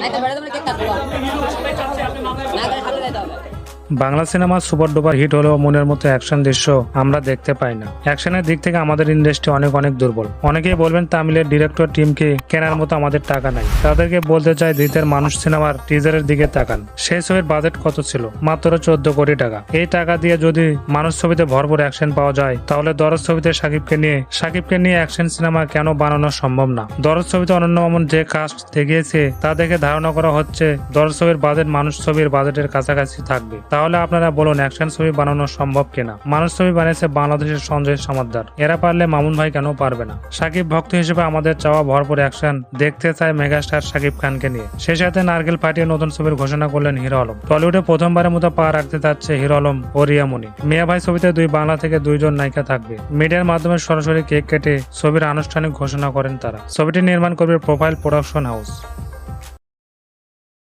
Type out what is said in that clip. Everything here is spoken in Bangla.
নাইতে বেড়ে তোমরা কেক কাটবো না করে হাতে দাও Bangla cinema super duper hit হলেও মনের মতো অ্যাকশন দৃশ্য আমরা দেখতে পাই না। অ্যাকশনের দিক থেকে আমাদের ইন্ডাস্ট্রি অনেক অনেক দুর্বল। অনেকেই বলবেন তামিলের ডিরেক্টর টিমকে কেনার মতো আমাদের টাকা নাই। তাদেরকে বলতে চাই ধৃতের মানুষ সিনেমার টিজারের দিকে তাকান। সেই ছবির বাজেট কত ছিল? মাত্র চোদ্দ কোটি টাকা। এই টাকা দিয়ে যদি মানুষ ছবিতে ভরপুর অ্যাকশন পাওয়া যায়, তাহলে দরজ ছবিতে সাকিবকে নিয়ে সাকিবকে নিয়ে অ্যাকশন সিনেমা কেন বানানো সম্ভব না? দরজ ছবিতে অনন্য মামুন যে কাস্ট দেখিয়েছে, তা দেখে ধারণা করা হচ্ছে দরজ ছবির বাজেট মানুষ ছবির বাজেটের কাছাকাছি থাকবে। তাহলে আপনারা বলুন অ্যাকশন ছবি বানানো সম্ভব কিনা? মানুষ ছবি বানিয়েছে বাংলাদেশের সঞ্জয় সমাদ্দার। এরা পারলে মামুন ভাই কেন পারবে না? সাকিব ভক্ত হিসেবে আমাদের চাওয়া ভরপুর অ্যাকশন দেখতে চায় মেগাস্টার সাকিব খানকে নিয়ে। সেই সাথে নারকেল ফাটিয়ে নতুন ছবির ঘোষণা করলেন হিরো আলম। টলিউডে প্রথমবারের মতো পা রাখতে যাচ্ছে হিরো আলম ও রিয়ামণি মিয়া ভাই ছবিতে দুই বাংলা থেকে দুইজন নায়িকা থাকবে। মিডিয়ার মাধ্যমে সরাসরি কেক কেটে ছবির আনুষ্ঠানিক ঘোষণা করেন তারা। ছবিটি নির্মাণ করবে প্রোফাইল প্রোডাকশন হাউস।